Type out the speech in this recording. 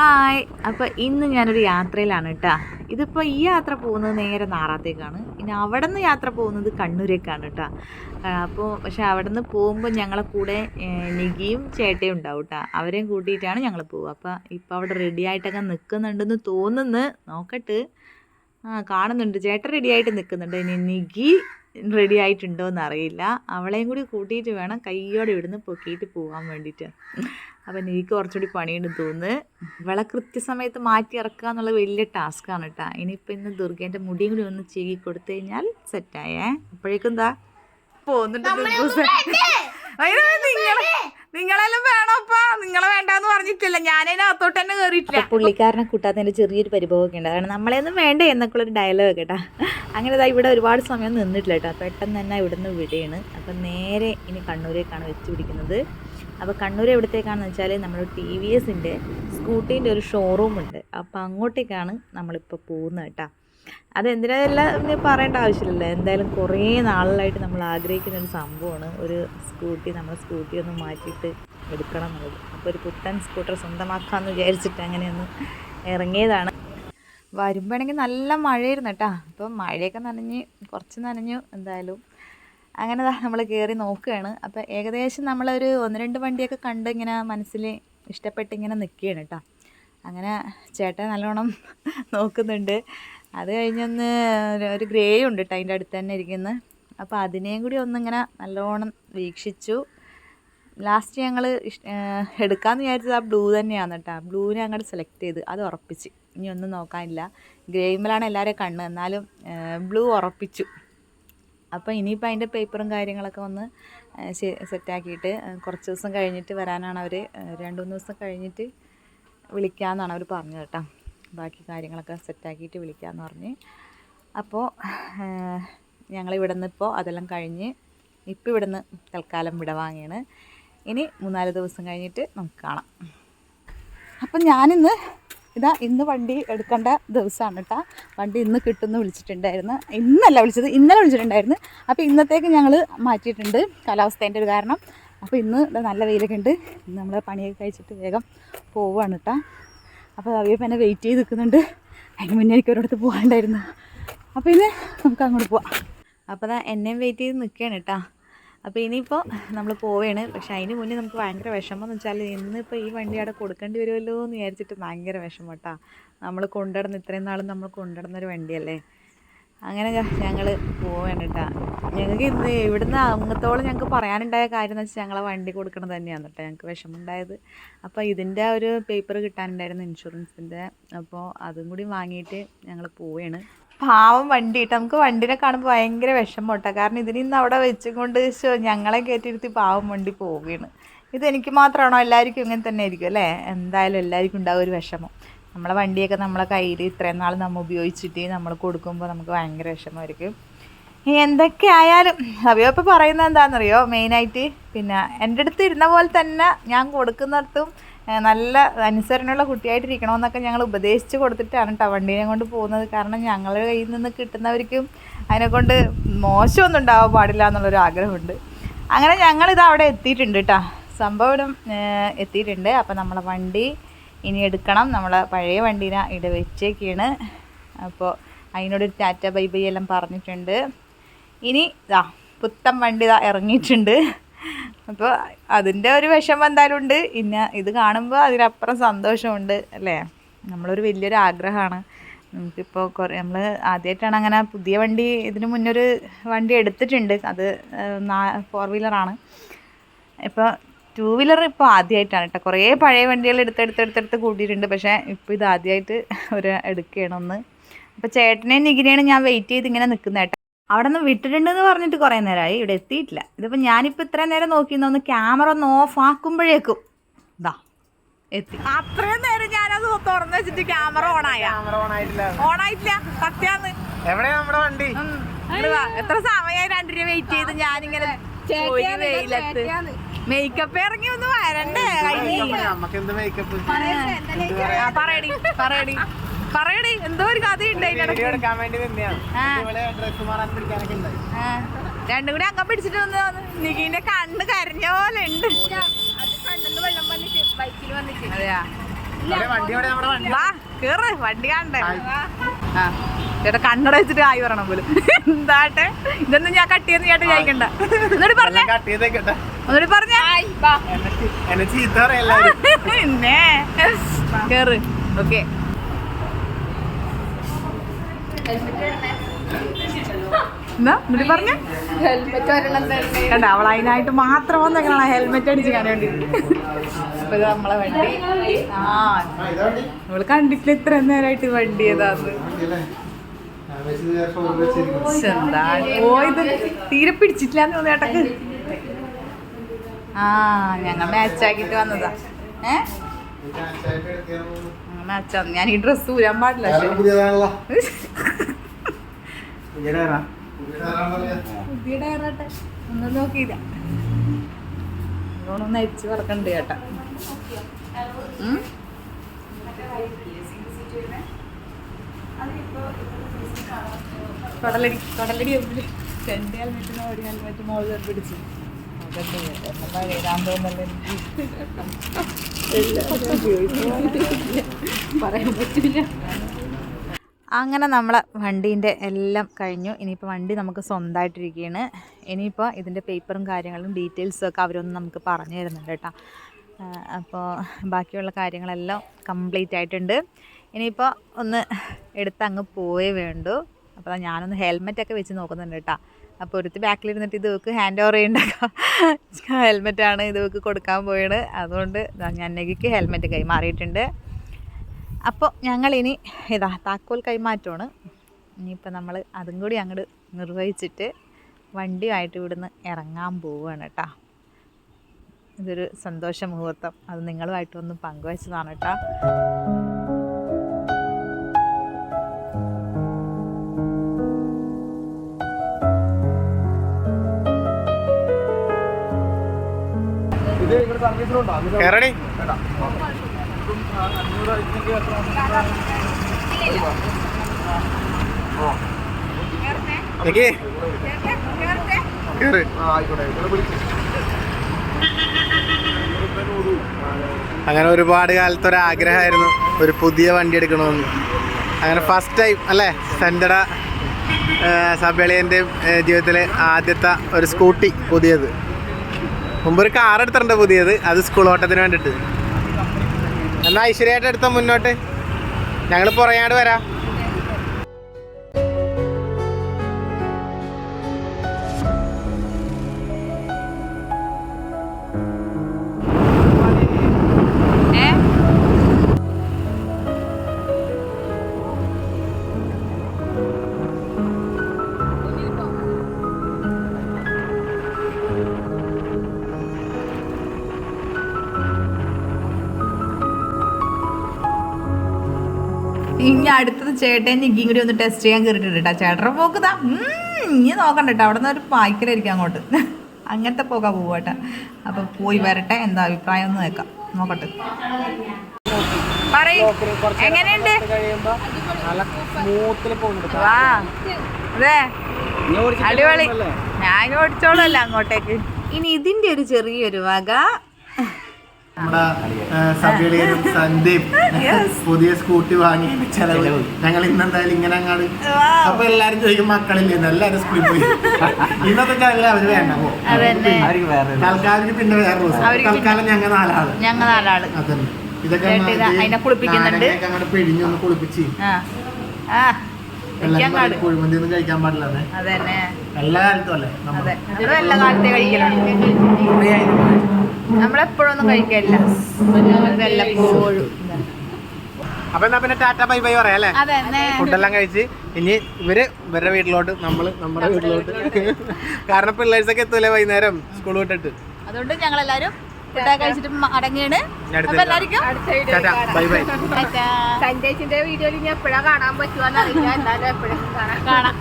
Hi അപ്പോൾ ഇന്ന് ഞാനൊരു യാത്രയിലാണ് കേട്ടോ ഇതിപ്പോൾ ഈ യാത്ര പോകുന്നത് നേരെ നാറാത്തേക്കാണ്. ഇനി അവിടെ നിന്ന് യാത്ര പോകുന്നത് കണ്ണൂരേക്കാണ് കേട്ടോ അപ്പോൾ പക്ഷെ അവിടെ നിന്ന് പോകുമ്പോൾ ഞങ്ങളെ കൂടെ നികിയും ചേട്ടയും ഉണ്ടാവും കേട്ടോ അവരെയും കൂട്ടിയിട്ടാണ് ഞങ്ങൾ പോവുക. അപ്പോൾ ഇപ്പോൾ അവിടെ റെഡി ആയിട്ടൊക്കെ നിൽക്കുന്നുണ്ടെന്ന് തോന്നുന്നു നോക്കട്ട്. ആ കാണുന്നുണ്ട്. ചേട്ട റെഡി ആയിട്ട് നിൽക്കുന്നുണ്ട് ഇനി നികി റെഡി ആയിട്ടുണ്ടോ എന്നറിയില്ല അവളെയും കൂടി കൂട്ടിയിട്ട് വേണം കയ്യോടെ ഇവിടുന്ന് പൊക്കിയിട്ട് പോകാൻ വേണ്ടിയിട്ട്. അപ്പം എനിക്ക് കുറച്ചുകൂടി പണിയുണ്ട് തോന്നുന്നു. ഇവളെ കൃത്യസമയത്ത് മാറ്റി ഇറക്കുക എന്നുള്ളത് വലിയ ടാസ്ക്കാണ് കേട്ടോ ഇനിയിപ്പോൾ ഇന്ന് ദുർഗേന്റെ മുടിയും കൂടി ഒന്ന് ചീകി കൊടുത്തു കഴിഞ്ഞാൽ സെറ്റായേ അപ്പോഴേക്കും എന്താ പോകുന്നുണ്ട് അയ്യോ, നിങ്ങളെ നിങ്ങളെല്ലാം വേണോപ്പാ. നിങ്ങളെ വേണ്ടാന്ന് പറഞ്ഞിട്ടില്ല. ഞാനതിനകത്തോട്ട് തന്നെ കയറിയിട്ടില്ല പുള്ളിക്കാരനെ കൂട്ടാത്തതിന്റെ ചെറിയൊരു പരിഭവമൊക്കെ ഉണ്ട്. കാരണം നമ്മളെയൊന്നും വേണ്ട എന്നൊക്കെ ഒരു ഡയലോഗ് കേട്ടാ. അങ്ങനെ ഇതാ ഇവിടെ ഒരുപാട് സമയം നിന്നിട്ടില്ല കേട്ടോ. പെട്ടെന്ന് തന്നെ ഇവിടുന്ന് വിടുകയാണ്. അപ്പം നേരെ ഇനി കണ്ണൂരേക്കാണ് വെച്ച് പിടിക്കുന്നത്. അപ്പോൾ കണ്ണൂർ എവിടത്തേക്കാണെന്ന് വെച്ചാൽ നമ്മൾ ടി വി എസിന്റെ സ്കൂട്ടീന്റെ ഒരു ഷോറൂം ഉണ്ട്. അപ്പോൾ അങ്ങോട്ടേക്കാണ് നമ്മളിപ്പോൾ പോകുന്നത് കേട്ടോ. അതെന്തിനെല്ലാം പറയേണ്ട ആവശ്യമില്ലല്ലോ. എന്തായാലും കുറേ നാളിലായിട്ട് നമ്മൾ ആഗ്രഹിക്കുന്ന ഒരു സംഭവമാണ്. ഒരു സ്കൂട്ടി നമ്മൾ സ്കൂട്ടി ഒന്ന് മാറ്റിയിട്ട് എടുക്കണം എന്നുള്ളത്. അപ്പോൾ ഒരു പുത്തൻ സ്കൂട്ടർ സ്വന്തമാക്കാമെന്ന് വിചാരിച്ചിട്ട് അങ്ങനെ ഒന്ന് ഇറങ്ങിയതാണ്. വരുമ്പോഴാണെങ്കിൽ നല്ല മഴയായിരുന്നു കേട്ടോ. അപ്പം മഴയൊക്കെ നനഞ്ഞ് കുറച്ച് നനഞ്ഞു എന്തായാലും. അങ്ങനെ നമ്മൾ കയറി നോക്കുകയാണ്. അപ്പോൾ ഏകദേശം നമ്മളൊരു ഒന്ന് രണ്ട് വണ്ടിയൊക്കെ കണ്ട് ഇങ്ങനെ മനസ്സിൽ ഇഷ്ടപ്പെട്ട് ഇങ്ങനെ നിൽക്കുകയാണ് കേട്ടോ. അങ്ങനെ ചേട്ടൻ നല്ലോണം നോക്കുന്നുണ്ട്. അത് കഴിഞ്ഞൊന്ന് ഒരു- ഗ്രേ ഉണ്ട് കേട്ടോ അതിന്റെ അടുത്ത് തന്നെ ഇരിക്കുന്നത് അപ്പോൾ അതിനെയും കൂടി ഒന്നിങ്ങനെ നല്ലോണം വീക്ഷിച്ചു. ലാസ്റ്റ് ഞങ്ങൾ എടുക്കാമെന്ന് വിചാരിച്ചത് ആ ബ്ലൂ തന്നെയാണ് കേട്ടോ ബ്ലൂവിനെ അങ്ങോട്ട് സെലക്ട് ചെയ്ത് അത് ഉറപ്പിച്ച്. ഇനി ഒന്നും നോക്കാനില്ല. ഗ്രേയിമിലാണ് എല്ലാവരെയും കണ്ണ്. എന്നാലും ബ്ലൂ ഉറപ്പിച്ചു. അപ്പോൾ ഇനിയിപ്പോൾ അതിന്റെ പേപ്പറും കാര്യങ്ങളൊക്കെ ഒന്ന് സെറ്റാക്കിയിട്ട് കുറച്ച് ദിവസം കഴിഞ്ഞിട്ട് വരാനാണ് അവർ രണ്ട് മൂന്ന് ദിവസം കഴിഞ്ഞിട്ട് വിളിക്കാമെന്നാണ് അവർ പറഞ്ഞത് കേട്ടോ. ബാക്കി കാര്യങ്ങളൊക്കെ സെറ്റാക്കിയിട്ട് വിളിക്കാമെന്ന് പറഞ്ഞ്. അപ്പോൾ ഞങ്ങൾ ഇവിടെ നിന്ന് ഇപ്പോൾ അതെല്ലാം കഴിഞ്ഞ് ഇപ്പോൾ ഇവിടെ നിന്ന് തൽക്കാലം വിടവാങ്ങിയാണ് ഇനി മൂന്നാൽ ദിവസം കഴിഞ്ഞിട്ട് നമുക്ക് കാണാം. അപ്പം ഞാനിന്ന് ഇതാ ഇന്ന് വണ്ടി എടുക്കേണ്ട ദിവസമാണ് കേട്ടോ. വണ്ടി ഇന്ന് കിട്ടുമെന്ന് വിളിച്ചിട്ടുണ്ടായിരുന്നു. ഇന്നല്ല വിളിച്ചത് ഇന്നലെ വിളിച്ചിട്ടുണ്ടായിരുന്നു. അപ്പോൾ ഇന്നത്തേക്ക് ഞങ്ങൾ മാറ്റിയിട്ടുണ്ട് കാലാവസ്ഥേന്റെ ഒരു കാരണം. അപ്പോൾ ഇന്ന് നല്ല വെയിലൊക്കെ ഉണ്ട്. നമ്മൾ പണിയൊക്കെ കഴിച്ചിട്ട് വേഗം പോവുകയാണ് കേട്ടോ അപ്പോൾ അവയപ്പം എന്നെ വെയിറ്റ് ചെയ്ത് നിൽക്കുന്നുണ്ട് അതിന് മുന്നേ എനിക്ക് ഒരിടത്ത് പോകാണ്ടായിരുന്നു അപ്പോൾ ഇന്ന് നമുക്ക് അങ്ങോട്ട് പോവാം. അപ്പോൾ അതാ എന്നെയും വെയിറ്റ് ചെയ്ത് നിൽക്കുകയാണ് കേട്ടോ അപ്പോൾ ഇനിയിപ്പോൾ നമ്മൾ പോവുകയാണ് പക്ഷേ അതിന് മുന്നേ നമുക്ക് ഭയങ്കര വിഷമം എന്ന് വെച്ചാൽ ഇന്നിപ്പോൾ ഈ വണ്ടി അവിടെ കൊടുക്കേണ്ടി വരുമല്ലോ എന്ന് വിചാരിച്ചിട്ട് ഭയങ്കര വിഷമം കേട്ടോ നമ്മൾ കൊണ്ടുനടന്ന് ഇത്രയും നാളും നമ്മൾ കൊണ്ടുനടന്നൊരു വണ്ടിയല്ലേ? അങ്ങനെ ഞങ്ങൾ പോവുകയാണ് കേട്ടോ ഞങ്ങൾക്ക് ഇന്ന് ഇവിടുന്ന് അങ്ങത്തോളം ഞങ്ങൾക്ക് പറയാനുണ്ടായ കാര്യം എന്ന് വെച്ചാൽ ഞങ്ങളെ വണ്ടി കൊടുക്കണം തന്നെയാണ് കേട്ടോ ഞങ്ങൾക്ക് വിഷമമുണ്ടായത്. അപ്പോൾ ഇതിന്റെ ഒരു പേപ്പർ കിട്ടാനുണ്ടായിരുന്നു ഇൻഷുറൻസിന്റെ അപ്പോൾ അതും കൂടി വാങ്ങിയിട്ട് ഞങ്ങൾ പോവുകയാണ് പാവം വണ്ടി കേട്ടോ നമുക്ക് വണ്ടിനെ കാണുമ്പോൾ ഭയങ്കര വിഷമം കേട്ടോ കാരണം ഇതിന് ഇന്ന് അവിടെ വെച്ചുകൊണ്ട് ഞങ്ങളെ കയറ്റിയിരുത്തി പാവം വണ്ടി പോവുകയാണ് ഇത് എനിക്ക് മാത്രമാണോ? എല്ലാവർക്കും ഇങ്ങനെ തന്നെ ആയിരിക്കും അല്ലേ? എന്തായാലും എല്ലാവർക്കും ഉണ്ടാകും ഒരു വിഷമം. നമ്മളെ വണ്ടിയൊക്കെ നമ്മളെ കയ്യിൽ ഇത്രയും നാൾ നമ്മൾ ഉപയോഗിച്ചിട്ട് നമ്മൾ കൊടുക്കുമ്പോൾ നമുക്ക് ഭയങ്കര വിഷമമായിരിക്കും ഇനി എന്തൊക്കെ ആയാലും അവിയോ ഇപ്പോൾ പറയുന്നത് എന്താണെന്നറിയോ മെയിനായിട്ട് പിന്നെ എന്റെ അടുത്ത് ഇരുന്ന പോലെ തന്നെ ഞാൻ കൊടുക്കുന്നിടത്തും നല്ല അനുസരണയുള്ള കുട്ടിയായിട്ടിരിക്കണമെന്നൊക്കെ ഞങ്ങൾ ഉപദേശിച്ച് കൊടുത്തിട്ടാണ് കേട്ടോ വണ്ടീനെ കൊണ്ട് പോകുന്നത്. കാരണം ഞങ്ങളുടെ കയ്യിൽ നിന്ന് കിട്ടുന്നവർക്കും അതിനെക്കൊണ്ട് മോശമൊന്നും ഉണ്ടാവാൻ പാടില്ല എന്നുള്ളൊരു ആഗ്രഹമുണ്ട്. അങ്ങനെ ഞങ്ങളിത് അവിടെ എത്തിയിട്ടുണ്ട് കേട്ടോ സംഭവം എത്തിയിട്ടുണ്ട്. അപ്പോൾ നമ്മളെ വണ്ടി ഇനി എടുക്കണം. നമ്മളെ പഴയ വണ്ടീനെ ഇവിടെ വെച്ചേക്കാണ് അപ്പോൾ അതിനോടൊരു ടാറ്റ ബൈ ബൈ എല്ലാം പറഞ്ഞിട്ടുണ്ട്. ഇനി ഇതാ പുത്തൻ വണ്ടി ഇതാ ഇറങ്ങിയിട്ടുണ്ട്. അപ്പോൾ അതിന്റെ ഒരു വിഷമം എന്തായാലും ഉണ്ട്. പിന്നെ ഇത് കാണുമ്പോൾ അതിനപ്പുറം സന്തോഷമുണ്ട് അല്ലേ? നമ്മളൊരു വലിയൊരു ആഗ്രഹമാണ്. നമുക്കിപ്പോൾ കുറേ നമ്മൾ ആദ്യമായിട്ടാണ് അങ്ങനെ പുതിയ വണ്ടി ഇതിന് മുന്നൊരു വണ്ടി എടുത്തിട്ടുണ്ട്. അത് ഫോർ വീലറാണ് ഇപ്പോൾ ടൂ വീലർ ഇപ്പോൾ ആദ്യമായിട്ടാണ് കേട്ടോ കുറേ പഴയ വണ്ടികൾ എടുത്തെടുത്തെടുത്തെടുത്ത് എടുത്തെടുത്ത് കൂട്ടിയിട്ടുണ്ട്. പക്ഷേ ഇപ്പോൾ ഇത് ആദ്യമായിട്ട് ഒരു എടുക്കുകയാണ് ഒന്ന് അപ്പോൾ ചേട്ടനെയും നികിനെയാണ് ഞാൻ വെയിറ്റ് ചെയ്ത് ഇങ്ങനെ നിൽക്കുന്നത് കേട്ടോ. അവിടെ നിന്ന് വിട്ടിട്ടുണ്ടെന്ന് പറഞ്ഞിട്ട് കുറേ നേരമായി ഇവിടെ എത്തിയിട്ടില്ല. ഇതിപ്പോൾ ഞാനിപ്പോൾ ഇത്രയും നേരം നോക്കിയിരുന്നൊന്ന് ഒന്ന് ക്യാമറ ഒന്ന് ഓഫ് ആക്കുമ്പോഴേക്കും ഇതാ എത്തി. അത്രയും നേരം ഞാനത് തുറന്നു വെച്ചിട്ട് ക്യാമറ ഓണായ ക്യാമറ ഓൺ ആയിട്ടില്ല. ഓണായിട്ടില്ല സത്യാന്ന്. എവിടെയാ നമ്മുടെ വണ്ടി. എത്ര സമയമായി രണ്ടു രൂപ വെയിറ്റ് ചെയ്ത് ഞാനിങ്ങനെ വെയിലത്ത്. മേക്കപ്പ് ഇറങ്ങി ഒന്ന് വരണ്ടേ? പറയടി പറയടി. പറയടി. എന്തോ ഒരു ഉണ്ടായി രണ്ടും കൂടി അങ്ങ് പിടിച്ചിട്ട് വന്ന് നികിന്റെ കണ്ണ് കരഞ്ഞ പോലെ ഉണ്ട്. വണ്ടി അവിടെ ചേട്ടാ കണ്ണട വെച്ചിട്ട് ആയി പറയണം പോലും. എന്താട്ടെ? ഇതൊന്നും ഞാൻ കട്ട് ചെയ്യുന്ന ചേട്ടൻ ചോദിക്കണ്ട ഒന്നുകൂടി പറഞ്ഞേ. ഒന്നുകൂടി പറഞ്ഞേ. പിന്നെ കേറ്. ഓക്കെ. എന്നിട്ട് പറഞ്ഞേ. കണ്ട അവൾ അതിനായിട്ട് മാത്രം വന്നേക്കണം ഹെൽമെറ്റ് അടിച്ച് കാണാൻ വേണ്ടി? അപ്പൊ ഇത് നമ്മളെ വണ്ടി. ആ. നമ്മൾ കണ്ടിട്ടില്ല ഇത്ര നേരമായിട്ട് വണ്ടി ഏതാന്ന്. ഓ ഇത് തീരെ പിടിച്ചിട്ടില്ല എന്ന് തോന്നുന്നു ഏട്ടക്ക്. ആ ഞങ്ങൾ മാച്ച് ആക്കിട്ട് വന്നതാ. ഏ? മാച്ച് ഞാൻ ഈ ഡ്രസ് ഊരാൻ പാടില്ല പക്ഷേ. പുതിയ ഡയറാട്ടെ ഒന്നും നോക്കിയില്ല. ഒന്ന് അരിച്ച് വറക്കണ്ട് ചേട്ടാ കടലടി കടലടി രണ്ട് ഹെൽമെറ്റിന് ഒരു ഹെൽമെറ്റ് മോളിൽ പിടിച്ചു. പറയാൻ പറ്റില്ല അങ്ങനെ നമ്മളെ വണ്ടീന്റെ എല്ലാം കഴിഞ്ഞു. ഇനിയിപ്പോൾ വണ്ടി നമുക്ക് സ്വന്തമായിട്ടിരിക്കുകയാണ്. ഇനിയിപ്പോൾ ഇതിന്റെ പേപ്പറും കാര്യങ്ങളും ഡീറ്റെയിൽസും ഒക്കെ അവരൊന്നും നമുക്ക് പറഞ്ഞു തരുന്നുണ്ട് കേട്ടോ. അപ്പോൾ ബാക്കിയുള്ള കാര്യങ്ങളെല്ലാം കംപ്ലീറ്റ് ആയിട്ടുണ്ട്. ഇനിയിപ്പോൾ ഒന്ന് എടുത്ത് അങ്ങ് പോയേ വേണ്ടു. അപ്പോൾ ഞാനൊന്ന് ഹെൽമെറ്റൊക്കെ വെച്ച് നോക്കുന്നുണ്ട് കേട്ടോ. അപ്പോൾ ഒരുത്തി ബാക്കിലിരുന്നിട്ട് ഇത് വെക്ക് ഹാൻഡ് ഓവർ ചെയ്യേണ്ട. ഹെൽമെറ്റാണ് ഇത് വെക്ക് കൊടുക്കാൻ പോയത് അതുകൊണ്ട് ഞാൻ നെഗിക്ക് ഹെൽമെറ്റ് കൈമാറിയിട്ടുണ്ട് അപ്പോൾ ഞങ്ങളിനി ഇതാ താക്കോൽ കൈമാറ്റമാണ്. ഇനിയിപ്പോൾ നമ്മൾ അതും കൂടി അങ്ങോട്ട് നിർവഹിച്ചിട്ട് വണ്ടിയുമായിട്ട് ഇവിടുന്ന് ഇറങ്ങാൻ പോവുകയാണ് കേട്ടോ. ഇതൊരു സന്തോഷ മുഹൂർത്തം. അത് നിങ്ങളുമായിട്ടൊന്ന് പങ്കുവച്ചതാണ് കേട്ടോ. നിക്ക്. കേറ്. അങ്ങനെ ഒരുപാട് കാലത്ത് ഒരു ആഗ്രഹമായിരുന്നു ഒരു പുതിയ വണ്ടി എടുക്കണമെന്ന്. അങ്ങനെ ഫസ്റ്റ് ടൈം അല്ലേ? സെന്റഡ സബേളിയന്റെയും ജീവിതത്തിലെ ആദ്യത്തെ ഒരു സ്കൂട്ടി പുതിയത്. മുമ്പ് ഒരു കാർ എടുത്തിട്ടുണ്ട് പുതിയത്. അത് സ്കൂൾ ഓട്ടത്തിന് വേണ്ടിയിട്ട് എന്നാ ഐശ്വര്യമായിട്ട് എടുത്ത മുന്നോട്ട്? ഞങ്ങൾ പുറയാണ്ട് വരാം. ഇനി അടുത്തത് ചേട്ടൻ നിഗ്ഗിയും കൂടി ഒന്ന് ടെസ്റ്റ് ചെയ്യാൻ കയറിയിട്ടുണ്ട് കേട്ടോ ചേട്ടനെ പോക്കുതാ ഇനി നോക്കണ്ട കേട്ടോ അവിടെ നിന്ന് ഒരു പായ്ക്കലായിരിക്കും അങ്ങോട്ട്. അങ്ങനത്തെ പോകാൻ പോവാട്ടെ അപ്പൊ പോയി വരട്ടെ. എന്താ അഭിപ്രായം ഒന്ന് നോക്കാം നോക്കട്ടെ. പറയൂ. എങ്ങനെയുണ്ട്? അടിപൊളി. ഞാൻ ഓടിച്ചോളല്ല അങ്ങോട്ടേക്ക്. ഇനി ഇതിന്റെ ഒരു ചെറിയൊരു വക നമ്മുടെ സബേളിയനും സന്ദീപ് പുതിയ സ്കൂട്ടി വാങ്ങി ചെലവ്. ഞങ്ങൾ ഇന്നെന്തായാലും ഇങ്ങനെ അങ്ങാട് അപ്പൊ എല്ലാരും ചോദിക്കും മക്കളില്ലേ? എല്ലാരും സ്കൂളിൽ പോയി. ഇന്നത്തെ കാലം അവർ വേണ്ട. തൽക്കാലം പിന്നെ വേറെ ദിവസം. തൽക്കാലം ഞങ്ങൾ നാലാൾ. ഞങ്ങൾ നാലാൾ. അതന്നെ. ഇതൊക്കെ. അങ്ങോട്ട് പിഴിഞ്ഞൊന്ന് കുളിപ്പിച്ച്. കുഴിമന്തി ഒന്നും കഴിക്കാൻ പാടില്ല എല്ലാ കാലത്തും അല്ലേ? എല്ലാ കാലത്തെ നമ്മളെപ്പോഴൊന്നും കഴിക്കില്ല വല്ലപ്പോഴും. അപ്പൊ എന്നാ പിന്നെ ടാറ്റ ബൈ ബൈ പറയാം അല്ലേ? ഫുഡെല്ലാം കഴിച്ച് ഇനി ഇവർ ഇവരുടെ വീട്ടിലോട്ട് നമ്മൾ നമ്മുടെ വീട്ടിലോട്ട്. കാരണം പിള്ളേഴ്സൊക്കെ എത്തൂലേ വൈകുന്നേരം സ്കൂൾ വിട്ടിട്ട്. അതുകൊണ്ട് ഞങ്ങൾ എല്ലാരും ഫുഡൊക്കെ കഴിച്ചിട്ട് അടങ്ങിയാണ് ഇനി അടുത്ത ടാറ്റ ബൈ ബൈ. ടാറ്റാ. സന്ദേശിന്റെ വീഡിയോയിൽ ഇനി എപ്പോഴാ കാണാൻ എപ്പോഴും കാണാം.